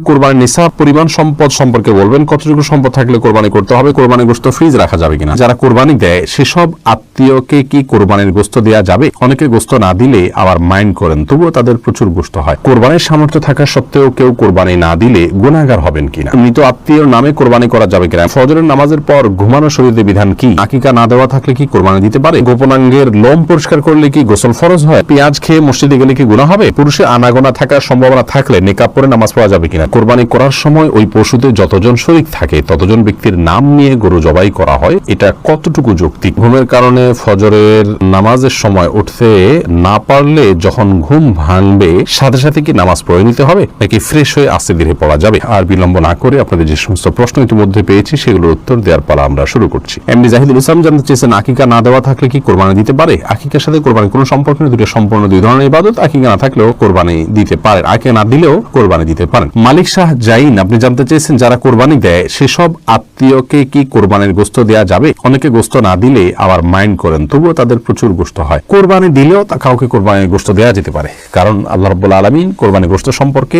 কোরবানির নিসাব, পরিমাণ সম্পদ সম্পর্কে বলবেন, কতটুকু সম্পদ থাকলে কোরবানি করতে হবে, কোরবানির গোস্ত ফ্রিজ রাখা যাবে কিনা? যারা কোরবানি দেয়, সেসব আত্মীয়কে কি কোরবানির গোস্ত দেওয়া যাবে? অনেকে গোস্ত না দিলে আবার মাইন্ড করেন, তবুও তাদের প্রচুর গোস্ত হয়। কোরবানির সামর্থ্য থাকা সত্ত্বেও কেউ কোরবানি না দিলে গুণাগার হবেন কিনা? মৃত আত্মীয়র নামে কোরবানি করা যাবে কিনা? ফজরের নামাজের পর ঘুমানো শরীরের বিধান কি? আকিকা না দেওয়া থাকলে কি কোরবানি দিতে পারে? গোপনাঙ্গের লোম পরিষ্কার করলে কি গোসল ফরজ হয়? পেঁয়াজ খেয়ে মসজিদে গেলে কি গুণা হবে? পুরুষের আনাগোনা থাকার সম্ভাবনা থাকলে নেকাব পরে নামাজ পড়া যাবে কিনা? কোরবানি করার সময় ওই পশুতে যতজন শরিক থাকে, ততজন ব্যক্তির নাম নিয়ে গরু জবাই করা হয়। এটা কতটুকু যৌক্তিক? ঘুমের কারণে ফজরের নামাজের সময় উঠতে না পারলে যখন ঘুম ভাঙবে, সাথে সাথে কি নামাজ পড়ে নিতে হবে, নাকি ফ্রেশ হয়ে আস্তে ধীরে পড়া যাবে? আর বিলম্ব না করে আপনাদের যে সমস্ত প্রশ্ন ইতিমধ্যে পেয়েছি, সেগুলোর উত্তর দেওয়ার পালা আমরা শুরু করছি। এমনি জাহিদুল ইসলাম জানতে চেয়েছেন, আকিকা না দেওয়া থাকলে কি কোরবানি দিতে পারে? আকিকার সাথে কোরবানি কোনো সম্পর্ক নেই, দুটো সম্পূর্ণ দুই ধরনের ইবাদত। আকিকা না থাকলেও কোরবানি দিতে পারেন। আকিকা না দিলেও কোরবানি দিতে পারেন। মালিক শাহ জাইন, আপনি জানতে চেয়েছেন যারা কোরবানি দেয়, সেসব আত্মীয়কে কি কোরবানির গোস্ত দেওয়া যাবে? অনেকে গোস্ত না দিলে আবার মাইন্ড করেন, তবুও তাদের প্রচুর গোস্ত হয়। কোরবানি দিলেও তা কাউকে কোরবানির গোস্ত দেওয়া যেতে পারে। কারণ আল্লাহ রব্বুল আলমিন কোরবানি গোস্ত সম্পর্কে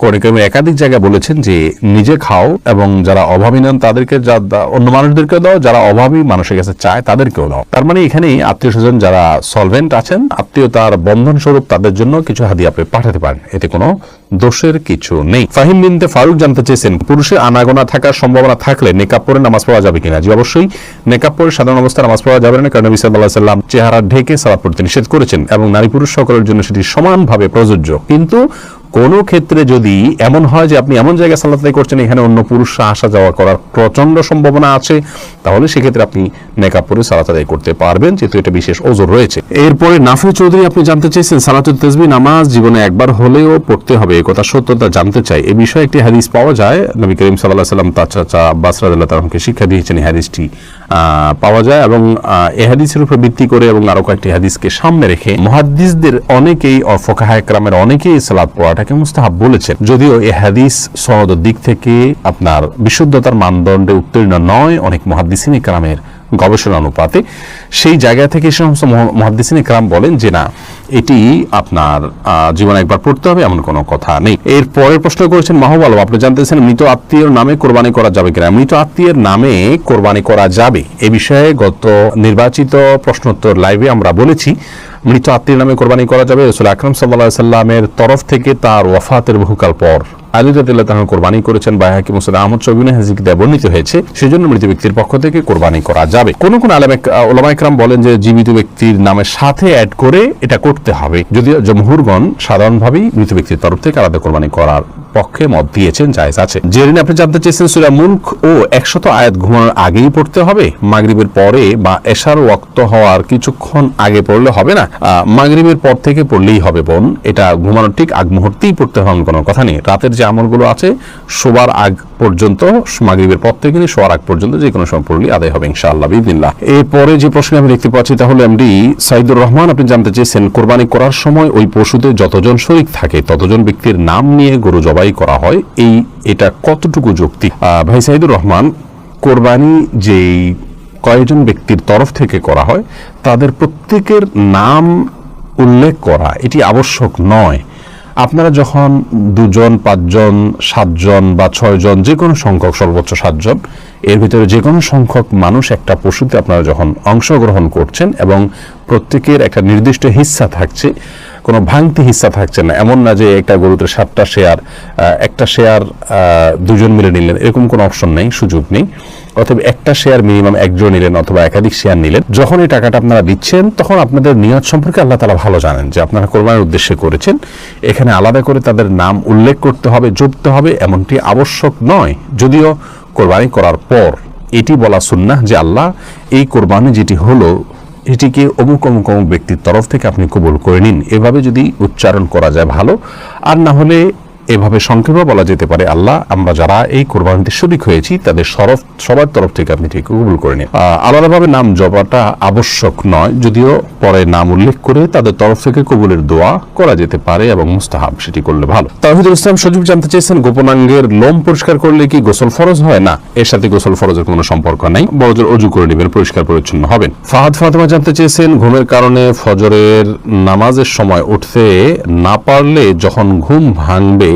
কোরআন একাধিক জায়গায় বলেছেন যে, নিজে খাও এবং যারা অভাবী নেন তাদেরকে যা অন্য মানুষদেরকে দাও, যারা অভাবী মানুষের কাছে চায় তাদেরকেও দাও। তার মানে এখানে আত্মীয় স্বজন যারা সলভেন্ট আছেন, আত্মীয়তার বন্ধন স্বরূপ তাদের জন্য কিছু হাদিয়া আপনি পাঠাতে পারেন। এতে কোনো দোষের কিছু নেই। ফাহিম বিনতে ফারুক জানতে চেয়েছেন, পুরুষের আনাগোনা থাকার সম্ভাবনা থাকলে নেকাব পরে নামাজ পড়া যাবে কিনা? জি, অবশ্যই। নেকাব পরে সাধারণ অবস্থায় নামাজ পড়া যাবে না, কারণ নবী আলাইহি সাল্লাম চেহারা ঢেকে সালাত পড়তে নিষেধ করেছেন এবং নারী পুরুষ সকলের জন্য সেটি সমানভাবে প্রযোজ্য। কিন্তু কোনো ক্ষেত্রে যদি এমন হয় যে আপনি এমন জায়গায় সালাত আদায় করছেন, এখানে অন্য পুরুষরা আসা যাওয়া করার প্রচণ্ড সম্ভাবনা আছে, তাহলে সেক্ষেত্রে আপনি মেকআপ পরে সালাত আদায় করতে পারবেন, যেহেতু এটা বিশেষ ওজোর রয়েছে। এরপরে নাফি চৌধুরী, আপনি জানতে চাইছেন, সালাতুল তেজবি নামাজ জীবনে একবার হলেও পড়তে হবে কথা সত্যতা জানতে চাই। এ বিষয়ে একটি হাদিস পাওয়া যায়, নবী করিম সাল্লাহ সাল্লাম তার চাচা আব্বাস তালামকে শিক্ষা দিয়েছেন, এই হাদিসটি পাওয়া যায় এবং এ হাদিসের উপর ভিত্তি করে এবং আরও কয়েকটি হাদিসকে সামনে রেখে মহাদ্দিসদের অনেকেই অফকাহা একরামের অনেকেই সালাদ পড়াটাকে মুস্তাহাব বলেছেন, যদিও এ হাদিস সনদের দিক থেকে আপনার বিশুদ্ধতার মানদণ্ডে উত্তীর্ণ নয়, অনেক মহাদিসিন ইকরামের গবেষণা অনুপাতে সেই জায়গা থেকে সমস্ত মহাদিসিন ইকরাম বলেন যে না এটি আপনার জীবনে একবার পড়তে হবে, এমন কোনো কথা নেই। এর পরের প্রশ্ন করেছেন মাহবুব আলম আপনি জানতেছেন মৃত আত্মীয়র নামে কোরবানি করা যাবে কিনা? মৃত আত্মীয়ের নামে কোরবানি করা যাবে? এ বিষয়ে গত নির্বাচিত প্রশ্নোত্তর লাইভে আমরা বলেছি, মৃত আত্মীয় নামে কোরবানি করা যাবে। রসুল আকরম সাল্লা সাল্লামের তরফ থেকে তার ওয়াফাতের বহুকাল পর। আলী রাদিল্লাহ তাহা কোরবানি করেছেন বা হাকিম মুসাদ আহমদ সবিন হাজিক দেবর্ণিত হয়েছে, সেজন্য মৃত ব্যক্তির পক্ষ থেকে কোরবানি করা যাবে। কোন কোন ওলামাইকরাম ওলামা বলেন যে, জীবিত ব্যক্তির নামের সাথে অ্যাড করে এটা করতে হবে। যদিও জমহুরগণ সাধারণভাবেই মৃত ব্যক্তির তরফ থেকে আলাদা কোরবানি করার পক্ষে মত দিয়েছেন জায়েজ আছে। জেরিন আপনি জানতে চেয়েছেন সুরা মুলক ও একশত আয়াত ঘুমানোর আগেই পড়তে হবে? মাগরিবের পরে বা এশার ওয়াক্ত হওয়ার কিছুক্ষণ আগে পড়লে হবে না? মাগরিবের পর থেকে পড়লেই হবে বোন। এটা ঘুমানোর ঠিক আগ মুহূর্তেই পড়তে হবে কোনো কথা নেই। রাতের যে আমলগুলো আছে, শোবার আগ পর্যন্ত, মাগরিবের পর থেকে নিয়ে শোয়ার আগ পর্যন্ত যে কোনো সময় পড়লেই আদায় হবে ইনশাআল্লাহ বিদিল্লাহ এরপরে যে প্রশ্ন আমি দেখতে পাচ্ছি তাহলে এমডি সাইদুর রহমান, আপনি জানতে চেয়েছেন, কোরবানি করার সময় ওই পশুতে যতজন শরিক থাকে, ততজন ব্যক্তির নাম নিয়ে গরু জবাই করা হয়, এই এটা কতটুকু যুক্তি ভাই সাইদুর রহমান, কোরবানি যেই কয়েকজন ব্যক্তির তরফ থেকে করা হয়, তাদের প্রত্যেকের নাম উল্লেখ করা এটি আবশ্যক নয়। আপনারা যখন দুজন, পাঁচজন, সাতজন বা ছয়জন যে কোনো সংখ্যক, সর্বোচ্চ সাতজন, এর ভিতরে যে কোনো সংখ্যক মানুষ একটা পশুতে আপনারা যখন অংশগ্রহণ করছেন এবং প্রত্যেকের একটা নির্দিষ্ট হিস্সা থাকছে কোনো ভাঙতি হিস্সা থাকছে না। এমন না যে একটা গরুতে সাতটা শেয়ার একটা শেয়ার দুজন মিলে নিলেন, এরকম কোনো অপশন নেই, সুযোগ নেই। অথবা একটা শেয়ার মিনিমাম একজন নিলেন অথবা একাধিক শেয়ার নিলেন। যখন এই টাকাটা আপনারা দিচ্ছেন, তখন আপনাদের নিয়ত সম্পর্কে আল্লাহ তালা ভালো জানেন যে আপনারা কোরবানির উদ্দেশ্যে করেছেন। এখানে আলাদা করে তাদের নাম উল্লেখ করতে হবে, জপতে হবে, এমনটি আবশ্যক নয়। যদিও কোরবানি করার পর এটি বলা সুন্নাহ যে আল্লাহ এই কোরবানি যেটি হলো এটিকে অমুক অমুক অমুক ব্যক্তির তরফ থেকে আপনি কবুল করে নিন। এভাবে যদি উচ্চারণ করা যায় ভালো। আর না হলে এভাবে সংক্ষেপে বলা যেতে পারে, আল্লাহ, আমরা যারা এই কোরবানিতে শরিক হয়েছি, তাদের সরফ, সবার তরফ থেকে আপনি ঠিক কবুল করে নিন। আলাদাভাবে নাম জপাটা আবশ্যক নয়, যদিও পরে নাম উল্লেখ করে তাদের তরফ থেকে কবুলের দোয়া করা যেতে পারে এবং মুস্তাহাব সেটি করলে ভালো। তাহিদুল ইসলাম সজীব জানতে চেয়েছেন, গোপনাঙ্গের লোম পরিষ্কার করলে কি গোসল ফরজ হয়? না, এর সাথে গোসল ফরজের কোনো সম্পর্ক নাই। বড়জোর অজু করে নেবেন, পরিষ্কার পরিচ্ছন্ন হবেন। ফাহাদ ফাতেমা জানতে চেয়েছেন, ঘুমের কারণে ফজরের নামাজের সময় উঠতে না পারলে যখন ঘুম ভাঙবে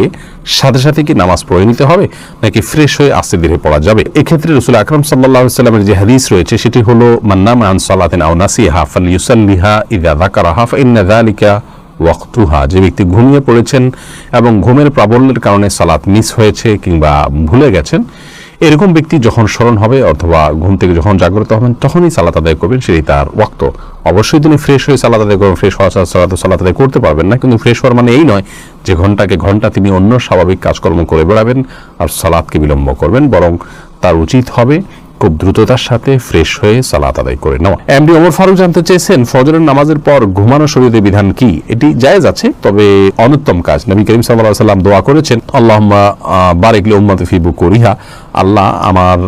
সাথে সাথে কি নামাজ পড়ে নিতে হবে নাকি ফ্রেশ হয়ে আস্তে ধীরে পড়া যাবে? এক্ষেত্রে রসুল আকরম সাল্লাহ সাল্লামের যে হাদিস রয়েছে, সেটি হলো মান্নাম আন ওয়াক্তুহা। যে ব্যক্তি ঘুমিয়ে পড়েছেন এবং ঘুমের প্রাবল্যের কারণে সালাত মিস হয়েছে কিংবা ভুলে গেছেন, এরকম ব্যক্তি যখন স্মরণ হবে অথবা ঘুম থেকে যখন জাগ্রত হবেন, তখনই সালাত আদায় করবেন, সেটি তার ওয়াক্ত। অবশ্যই তিনি ফ্রেশ হয়ে সালাদ আদায় ফ্রেশ হওয়া সালাদ সালাত আদায় করতে পারবেন না, কিন্তু ফ্রেশ হওয়ার মানে এই নয় যে ঘন্টাকে ঘণ্টা তিনি অন্য স্বাভাবিক কাজকর্ম করে বেড়াবেন আর সালাদকে বিলম্ব করবেন, বরং তার উচিত হবে খুব দ্রুততার সাথে ফ্রেশ হয়ে সালাত আদায় করে নেওয়া। এমডি ওমর ফারুক জানতে চেয়েছেন, ফজরের নামাজের পর ঘুমানো শরীরের বিধান কি? এটি জায়েজ আছে, তবে অনুত্তম কাজ। নবী করিম সাল্লাহ সাল্লাম দোয়া করেছেন আল্লাহ বারেকলে উম্মত ফিবু করিহা আল্লাহ আমার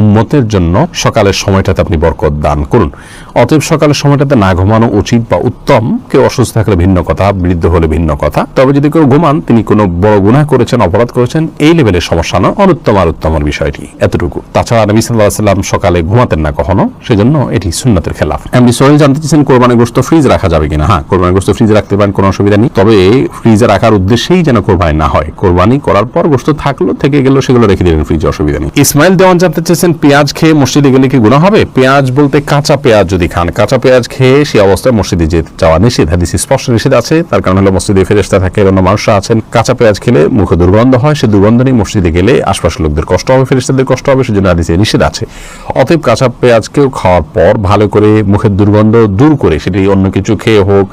উম্মতের জন্য সকালের সময়টাতে আপনি বরকত দান করুন। অতএব সকালের সময়টাতে না ঘুমানো উচিত বা উত্তম। কেউ অসুস্থ থাকলে ভিন্ন কথা, বৃদ্ধ হলে ভিন্ন কথা। তবে যদি কেউ ঘুমান, তিনি কোনো বড় গুনাহ করেছেন, অপরাধ করেছেন, এই লেভেলের সমস্যা নয়। অনুত্তম আর উত্তমের বিষয়টি এতটুকু। তাছাড়া নবী সাল্লাহ সাল্লাম সকালে ঘুমাতেন না কখনো? সেজন্য এটি সুন্নতের খেলাফ। এমনি সোহেল জানতে চাইছেন কোরবানি গোস্ত ফ্রিজ রাখা যাবে কিনা? হ্যাঁ কোরবানি গোস্ত ফ্রিজ রাখতে পারেন, কোনো অসুবিধা নেই। তবে ফ্রিজে রাখার উদ্দেশ্যেই যেন কোরবানি না হয়। কোরবানি করার পর গোস্ত থাকল, থেকে গেল, সেগুলো রেখে দিলেন ফ্রিজে, অসুবিধা নেই। ইসমাইল দেওয়ান জানতে চাইছেন পেঁয়াজ খেয়ে মসজিদে গেলে কি গুণা হবে? পেঁয়াজ বলতে কাঁচা পেঁয়াজ যদি খান। কাঁচা পেঁয়াজ খেয়ে সেই অবস্থায় মসজিদে যেতে যাওয়া নিষেধ। হাদিস স্পষ্ট নিষেধ আছে, তার কারণ হলো মসজিদে ফেরেস্তা থাকে, অন্য মানুষরা আছেন। কাঁচা পেঁয়াজ খেলে মুখে দুর্গন্ধ হয়, সে দুর্গন্ধ নিয়ে মসজিদে গেলে আশপাশের লোকদের কষ্ট হবে ফেরেস্তাদের কষ্ট হবে, সেজন্য হাদিসে নিষেধ আছে। অতএব কাঁচা পেঁয়াজকেও খাওয়ার পর ভালো করে মুখের দুর্গন্ধ দূর করে সেটি অন্য কিছু খেয়ে হোক,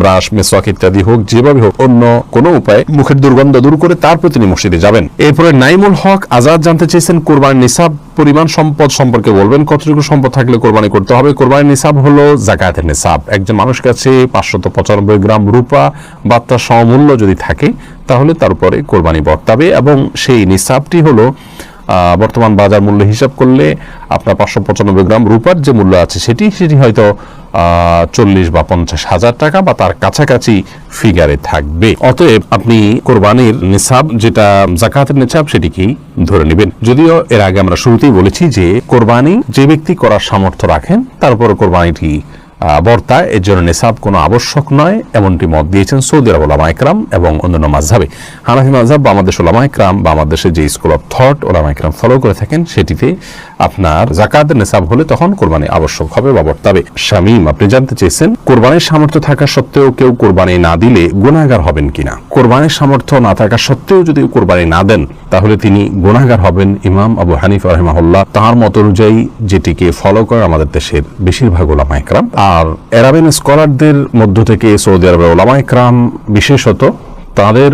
ব্রাশ, মেসওয়াক ইত্যাদি হোক, যেভাবে হোক, অন্য কোনো উপায়ে মুখের দুর্গন্ধ দূর করে তারপর তিনি মসজিদে যাবেন। এরপরে নাইমুল হক আজাদ জানতে চেয়েছেন, কোরবানির নিসাব পরিমাণ সম্পদ সম্পর্কে বলবেন, কতটুকু সম্পদ থাকলে কোরবানি করতে হবে? কোরবানির নিসাব হলো জাকাতের নিসাব। একজন মানুষ কাছে পাঁচশত পঁচানব্বই গ্রাম রূপা বা তার সমমূল্য যদি থাকে, তাহলে তারপরে কোরবানি বর্তাবে এবং সেই নিসাবটি হলো বর্তমান বাজার মূল্য হিসাব করলে আপনার পাঁচশো পঁচানব্বই গ্রাম রূপার যে মূল্য আছে সেটি সেটি হয়তো চল্লিশ বা পঞ্চাশ হাজার টাকা বা তার কাছাকাছি ফিগারে থাকবে। অতএব আপনি কোরবানির নিসাব, যেটা জাকাতের নিসাব, সেটিকেই ধরে নেবেন। যদিও এর আগে আমরা শুরুতেই বলেছি যে কোরবানি যে ব্যক্তি করার সামর্থ্য রাখেন তারপর কোরবানিটি বর্তায় এর জন্য নেশাব কোনো আবশ্যক নয়, এমনটি মত দিয়েছেন সৌদি আরব ওলামা একরাম এবং অন্যান্য মাঝহাবে হানাফি মাঝহাব বা আমাদের ওলামা একরাম বা আমাদের যে স্কুল অফ থট ওলামা একরাম ফলো করে থাকেন, সেটিতে আপনার জাকাত নেশাব হলে তখন কোরবানি আবশ্যক হবে বা বর্তাবে। শামীম, আপনি জানতে চেয়েছেন, কোরবানির সামর্থ্য থাকা সত্ত্বেও কেউ কোরবানি না দিলে গুণাগার হবেন কিনা? কোরবানির সামর্থ্য না থাকা সত্ত্বেও যদি কোরবানি না দেন, তাহলে তিনি গুণাগার হবেন ইমাম আবু হানিফ রহমাহুল্লাহ। তার মত অনুযায়ী যেটিকে ফলো করে আমাদের দেশের বেশিরভাগ ওলামা একরাম আর এরাবিয়ান স্কলারদের মধ্য থেকে সৌদি আরবের ওলামা একরাম বিশেষত তাদের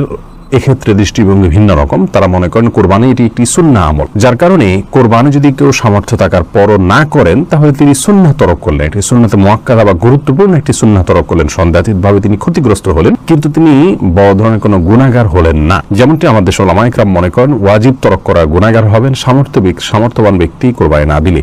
এক্ষেত্রে দৃষ্টিভঙ্গি ভিন্ন রকম। তারা মনে করেন কোরবানি এটি একটি সুন্না আমল। যার কারণে কোরবানি যদি কেউ সামর্থ্য থাকার পরও না করেন, তাহলে তিনি সুন্না তরক করলেন। একটি সুন্নাতে মোয়াক্কাদা বা গুরুত্বপূর্ণ একটি সুন্না তরক করলেন। সন্দেহাতীতভাবে তিনি ক্ষতিগ্রস্ত হলেন, কিন্তু তিনি বড় ধরনের কোনো গুণাগার হলেন না। যেমনটি আমাদের সোলামা ইকরাম মনে করেন, ওয়াজিব তরক করা গুণাগার হবেন সামর্থ্য সামর্থ্যবান ব্যক্তি কোরবানি না দিলে।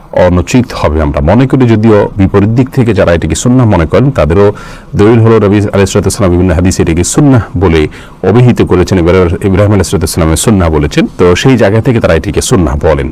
অনুচিত হবে। আমরা মনে করি যদিও বিপরীত দিক থেকে যারা এটিকে সুন্না মনে করেন, তাদেরও দলিল হল রবি আলাইসালাম বিভিন্ন হাদিস এটিকে সুন্না বলে অভিহিত করেছেন। ইব্রাহিম আলাইসালামের সুন্না বলেছেন। তো সেই জায়গা থেকে তারা এটিকে সুন্না বলেন।